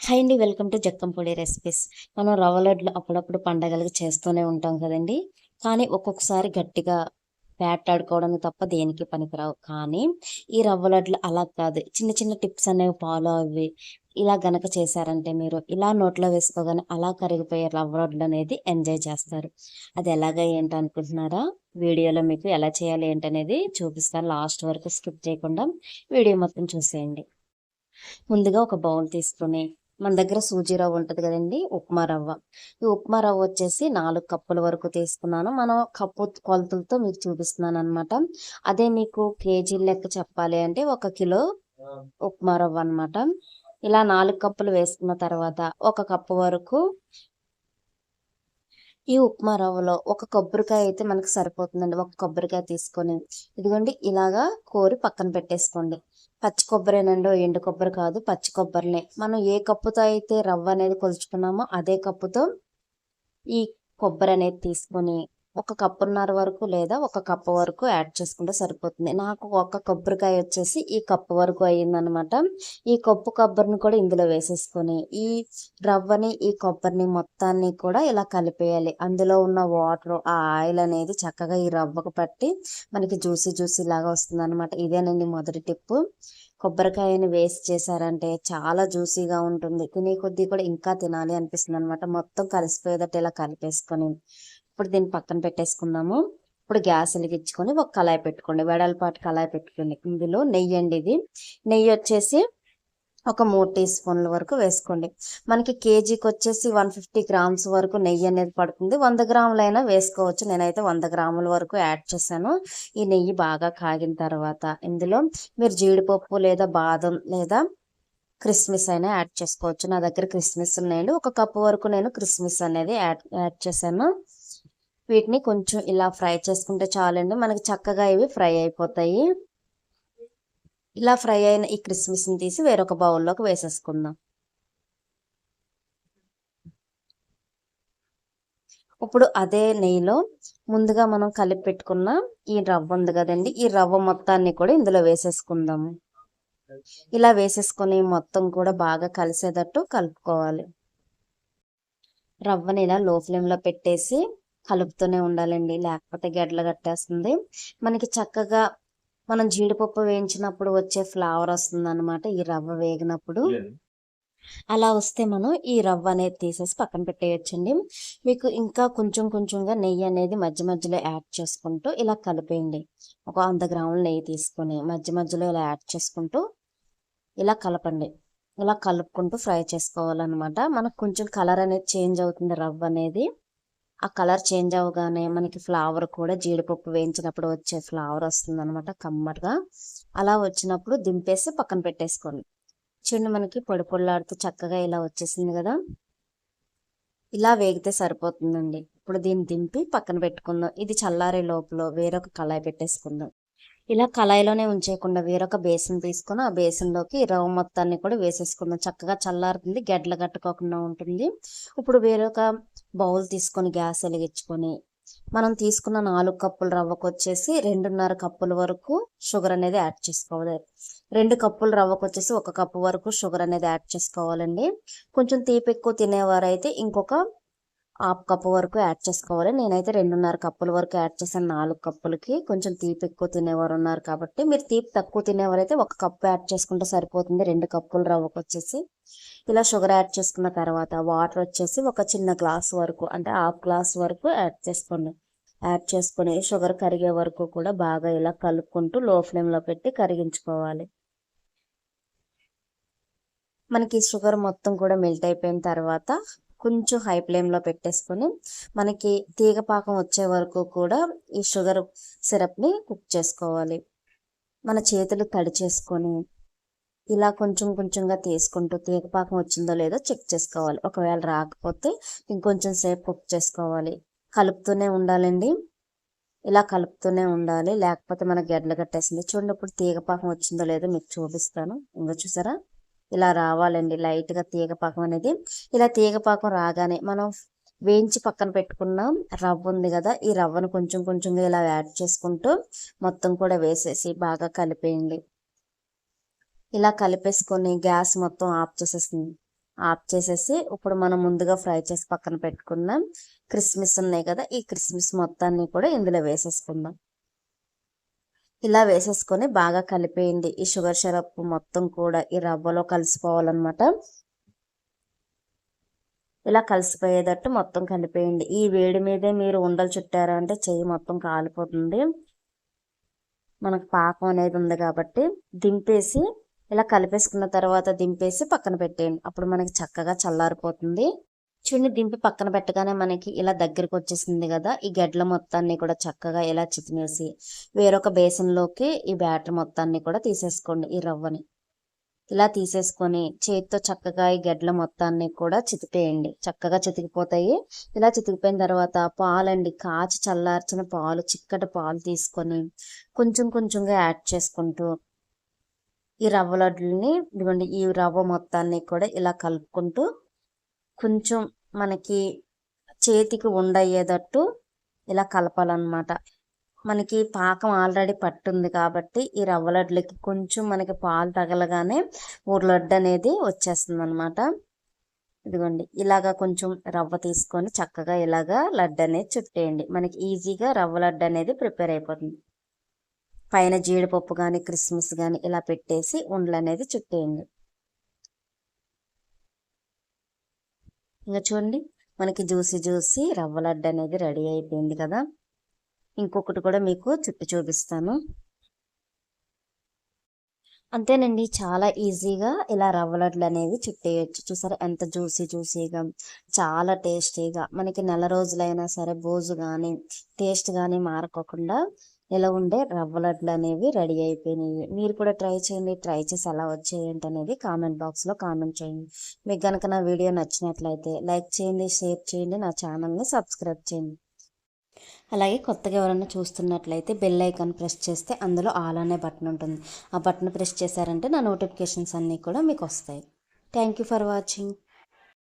Hi అండి welcome to జక్కంపొడి recipes. మనం రవ్వ లడ్లు అప్పుడప్పుడు పండగలకి చేస్తూనే ఉంటాం కదండి. కానీ ఒక్కొక్కసారి గట్టిగా వేటాడుకోవడానికి తప్ప దేనికి పనికిరావు. కానీ ఈ రవ్వ లడ్లు అలా కాదు. చిన్న చిన్న టిప్స్ అనేవి ఫాలో అవి ఇలా గనక చేశారంటే మీరు ఇలా నోట్లో వేసుకోగానే అలా కరిగిపోయే రవ్వ లడ్లు అనేది ఎంజాయ్ చేస్తారు. అది ఎలాగ ఏంటి అనుకుంటున్నారా వీడియోలో మీకు ఎలా చేయాలి ఏంటనేది చూపిస్తాను లాస్ట్ వరకు స్కిప్ చేయకుండా వీడియో మొత్తం చూసేయండి. ముందుగా ఒక బౌల్ తీసుకొని మన దగ్గర సూజీ రవ్వ ఉంటుంది కదండి ఉప్మా రవ్వ. ఈ ఉప్మా రవ్వ వచ్చేసి నాలుగు కప్పుల వరకు తీసుకున్నాను. మనం కప్పు కొలతలతో మీకు చూపిస్తున్నాను అనమాట అదే మీకు కేజీ లెక్క చెప్పాలి అంటే ఒక కిలో ఉప్మా రవ్వ అనమాట ఇలా నాలుగు కప్పులు వేసుకున్న తర్వాత ఒక కప్పు వరకు ఈ ఉప్మా రవ్వలో ఒక కొబ్బరికాయ అయితే మనకు సరిపోతుందండి. ఒక కొబ్బరికాయ తీసుకొని ఇదిగోండి ఇలాగా కోరి పక్కన పెట్టేసుకోండి. పచ్చి కొబ్బరేనండి ఎండు కొబ్బరి కాదు పచ్చి కొబ్బరినే. మనం ఏ కప్పుతో అయితే రవ్వ అనేది కొలుచుకున్నామో అదే కప్పుతో ఈ కొబ్బరి అనేది తీసుకొని ఒక కప్పున్నర వరకు లేదా ఒక కప్పు వరకు యాడ్ చేసుకుంటే సరిపోతుంది. నాకు ఒక కొబ్బరికాయ వచ్చేసి ఈ కప్పు వరకు అయ్యిందనమాట. ఈ కప్పు కొబ్బరిని కూడా ఇందులో వేసేసుకొని ఈ రవ్వని ఈ కొబ్బరిని మొత్తాన్ని కూడా ఇలా కలిపేయాలి. అందులో ఉన్న వాటర్ ఆ ఆయిల్ అనేది చక్కగా ఈ రవ్వకు పట్టి మనకి జ్యూసీ జ్యూసీ లాగా వస్తుంది అనమాట ఇదేనండి మొదటి టిప్పు. కొబ్బరికాయని వేస్ట్ చేశారంటే చాలా జ్యూసీగా ఉంటుంది. తినే కొద్దీ కూడా ఇంకా తినాలి అనిపిస్తుంది అనమాట మొత్తం కలిసిపోయేటట్టు ఇలా కలిపేసుకొని ఇప్పుడు దీన్ని పక్కన పెట్టేసుకుందాము. ఇప్పుడు గ్యాస్ వెలిగించుకొని ఒక కళాయి పెట్టుకోండి. వెడల్పాటి కళాయి పెట్టుకోండి. ఇందులో నెయ్యి అండి ఇది. నెయ్యి వచ్చేసి ఒక మూడు టీ స్పూన్ల వరకు వేసుకోండి. మనకి కేజీకి వచ్చేసి వన్ ఫిఫ్టీ గ్రామ్స్ వరకు నెయ్యి అనేది పడుతుంది. వంద గ్రాములైనా వేసుకోవచ్చు. నేనైతే వంద గ్రాముల వరకు యాడ్ చేశాను. ఈ నెయ్యి బాగా కాగిన తర్వాత ఇందులో మీరు జీడిపప్పు లేదా బాదం లేదా క్రిస్మిస్ అయినా యాడ్ చేసుకోవచ్చు. నా దగ్గర క్రిస్మిస్ ఉన్నాయండి. ఒక కప్పు వరకు నేను క్రిస్మిస్ అనేది యాడ్ యాడ్ చేశాను. వీటిని కొంచెం ఇలా ఫ్రై చేసుకుంటే చాలండి. మనకి చక్కగా ఇవి ఫ్రై అయిపోతాయి. ఇలా ఫ్రై అయిన ఈ క్రిస్మస్ని తీసి వేరొక బౌల్లోకి వేసేసుకుందాం. ఇప్పుడు అదే నెయ్యిలో ముందుగా మనం కలిపి పెట్టుకున్న ఈ రవ్వ ఉంది కదండి. ఈ రవ్వ మొత్తాన్ని కూడా ఇందులో వేసేసుకుందాము ఇలా వేసేసుకొని మొత్తం కూడా బాగా కలిసేటట్టు కలుపుకోవాలి. రవ్వని ఇలా లో ఫ్లేమ్లో పెట్టేసి కలుపుతూనే ఉండాలండి. లేకపోతే గడ్డలు కట్టేస్తుంది. మనకి చక్కగా మనం జీడిపప్పు వేయించినప్పుడు వచ్చే ఫ్లేవర్ వస్తుంది అనమాట ఈ రవ్వ వేగినప్పుడు. అలా వస్తే మనం ఈ రవ్వ అనేది తీసేసి పక్కన పెట్టేయచ్చండి. మీకు ఇంకా కొంచెం కొంచెంగా నెయ్యి అనేది మధ్య మధ్యలో యాడ్ చేసుకుంటూ ఇలా కలిపేయండి. ఒక వంద గ్రాముల నెయ్యి తీసుకొని మధ్య మధ్యలో ఇలా యాడ్ చేసుకుంటూ ఇలా కలపండి. ఇలా కలుపుకుంటూ ఫ్రై చేసుకోవాలన్నమాట. మనకు కొంచెం కలర్ అనేది చేంజ్ అవుతుంది రవ్వ అనేది. ఆ కలర్ చేంజ్ అవగానే మనకి ఫ్లవర్ కూడా జీడిపప్పు వేయించినప్పుడు వచ్చే ఫ్లవర్ వస్తుంది అనమాట కమ్మటిగా. అలా వచ్చినప్పుడు దింపేసి పక్కన పెట్టేసుకోండి. చూడండి మనకి పొడి పొడిలాడుతూ చక్కగా ఇలా వచ్చేసింది కదా. ఇలా వేగితే సరిపోతుందండి. ఇప్పుడు దీన్ని దింపి పక్కన పెట్టుకుందాం. ఇది చల్లారే లోపల వేరొక కళాయి పెట్టేసుకుందాం. ఇలా కళాయిలోనే ఉంచేయకుండా వేరొక బేసిన్ తీసుకొని ఆ బేసిన్లోకి రవ్వ మొత్తాన్ని కూడా వేసేసుకుందాం. చక్కగా చల్లారుతుంది గడ్డలు కట్టుకోకుండా ఉంటుంది. ఇప్పుడు వేరొక బౌల్ తీసుకొని గ్యాస్ వెలిగించుకొని మనం తీసుకున్న నాలుగు కప్పుల రవ్వకు వచ్చేసి రెండున్నర కప్పుల వరకు షుగర్ అనేది యాడ్ చేసుకోవాలి. రెండు కప్పుల రవ్వకు వచ్చేసి ఒక కప్పు వరకు షుగర్ అనేది యాడ్ చేసుకోవాలండి. కొంచెం తీపి ఎక్కువ తినేవారైతే ఇంకొక హాఫ్ కప్పు వరకు యాడ్ చేసుకోవాలి. నేనైతే రెండున్నర కప్పుల వరకు యాడ్ చేశాను. నాలుగు కప్పులకి కొంచెం తీపి ఎక్కువ తినేవారు ఉన్నారు కాబట్టి. మీరు తీపి తక్కువ తినేవారైతే ఒక కప్పు యాడ్ చేసుకుంటే సరిపోతుంది. రెండు కప్పుల రవ్వకు వచ్చేసి ఇలా షుగర్ యాడ్ చేసుకున్న తర్వాత వాటర్ వచ్చేసి ఒక చిన్న గ్లాస్ వరకు అంటే హాఫ్ గ్లాస్ వరకు యాడ్ చేసుకోండి. యాడ్ చేసుకుని షుగర్ కరిగే వరకు కూడా బాగా ఇలా కలుపుకుంటూ లో ఫ్లేమ్లో పెట్టి కరిగించుకోవాలి. మనకి షుగర్ మొత్తం కూడా మెల్ట్ అయిపోయిన తర్వాత కొంచెం హై ఫ్లేమ్లో పెట్టేసుకొని మనకి తీగ పాకం వచ్చే వరకు కూడా ఈ షుగర్ సిరప్ని కుక్ చేసుకోవాలి. మన చేతులు తడి చేసుకొని ఇలా కొంచెం కొంచెంగా తీసుకుంటూ తీగపాకం వచ్చిందో లేదో చెక్ చేసుకోవాలి. ఒకవేళ రాకపోతే ఇంకొంచెం సేపు కుక్ చేసుకోవాలి. కలుపుతూనే ఉండాలండి. ఇలా కలుపుతూనే ఉండాలి. లేకపోతే మనకి గడ్డలు కట్టేసింది. చూడండి ఇప్పుడు తీగపాకం వచ్చిందో లేదో మీకు చూపిస్తాను. ఇంకా చూసారా? ఇలా రావాలండి. లైట్గా తీగపాకం అనేది. ఇలా తీగపాకం రాగానే మనం వేయించి పక్కన పెట్టుకున్న రవ్వ ఉంది కదా ఈ రవ్వను కొంచెం కొంచెంగా ఇలా యాడ్ చేసుకుంటూ మొత్తం కూడా వేసేసి బాగా కలిపేయండి. ఇలా కలిపేసుకొని గ్యాస్ మొత్తం ఆఫ్ చేసేసింది ఆఫ్ చేసేసి ఇప్పుడు మనం ముందుగా ఫ్రై చేసి పక్కన పెట్టుకుందాం క్రిస్మస్ ఉన్నాయి కదా ఈ క్రిస్మస్ మొత్తాన్ని కూడా ఇందులో వేసేసుకుందాం. ఇలా వేసేసుకొని బాగా కలిపేయండి. ఈ షుగర్ షరప్ మొత్తం కూడా ఈ రవ్వలో కలిసిపోవాలన్నమాట. ఇలా కలిసిపోయేటట్టు మొత్తం కలిపేయండి. ఈ వేడి మీదే మీరు ఉండలు చుట్టారా అంటే చెయ్యి మొత్తం కాలిపోతుంది. మనకు పాకం అనేది ఉంది కాబట్టి దింపేసి ఇలా కలిపేసుకున్న తర్వాత దింపేసి పక్కన పెట్టేయండి. అప్పుడు మనకి చక్కగా చల్లారిపోతుంది. చూడండి దింపి పక్కన పెట్టగానే మనకి ఇలా దగ్గరికి వచ్చేసింది కదా. ఈ గడ్డల మొత్తాన్ని కూడా చక్కగా ఇలా చితినేసి వేరొక బేసన్లోకి ఈ బ్యాటర్ మొత్తాన్ని కూడా తీసేసుకోండి ఈ రవ్వని. ఇలా తీసేసుకొని చేతితో చక్కగా ఈ గడ్డల మొత్తాన్ని కూడా చితిపేయండి. చక్కగా చితికిపోతాయి. ఇలా చితికిపోయిన తర్వాత పాలండి. కాచి చల్లార్చిన పాలు చిక్కటి పాలు తీసుకొని కొంచెం కొంచెంగా యాడ్ చేసుకుంటూ ఈ రవ్వ లడ్డుని ఇదిగోండి ఈ రవ్వ మొత్తాన్ని కూడా ఇలా కలుపుకుంటూ కొంచెం మనకి చేతికి ఉండయ్యేటట్టు ఇలా కలపాలన్నమాట. మనకి పాకం ఆల్రెడీ పట్టుంది కాబట్టి ఈ రవ్వ లడ్లకి కొంచెం మనకి పాలు తగలగానే ఊర్లడ్డు అనేది వచ్చేస్తుంది అనమాట ఇదిగోండి ఇలాగా కొంచెం రవ్వ తీసుకొని చక్కగా ఇలాగా లడ్డు అనేది చుట్టేయండి. మనకి ఈజీగా రవ్వ లడ్డు అనేది ప్రిపేర్ అయిపోతుంది. పైన జీడిపప్పు కానీ క్రిస్మస్ కానీ ఇలా పెట్టేసి ఉండలు అనేది చుట్టేయండి. ఇంకా చూడండి మనకి జ్యూసీ జ్యూసీ రవ్వ లడ్డు అనేది రెడీ అయిపోయింది కదా. ఇంకొకటి కూడా మీకు చుట్టి చూపిస్తాను. అంతేనండి చాలా ఈజీగా ఇలా రవ్వ లడ్లు అనేవి చుట్టేయచ్చు. చూసారా ఎంత జ్యూసీ జ్యూసీగా చాలా టేస్టీగా. మనకి నెల రోజులైనా సరే బోజు కానీ టేస్ట్ కానీ మారకోకుండా ఇలా ఉండే రవ్వ లడ్లు అనేవి రెడీ అయిపోయినాయి. మీరు కూడా ట్రై చేయండి. ట్రై చేసి ఎలా వచ్చేయండి అనేది కామెంట్ బాక్స్లో కామెంట్ చేయండి. మీకు కనుక నా వీడియో నచ్చినట్లయితే లైక్ చేయండి షేర్ చేయండి నా ఛానల్ని సబ్స్క్రైబ్ చేయండి. అలాగే కొత్తగా ఎవరైనా చూస్తున్నట్లయితే బెల్ ఐకాన్ ప్రెస్ చేస్తే అందులో ఆల్ అనే బటన్ ఉంటుంది. ఆ బటన్ ప్రెస్ చేశారంటే నా నోటిఫికేషన్స్ అన్నీ కూడా మీకు వస్తాయి. Thank you for watching.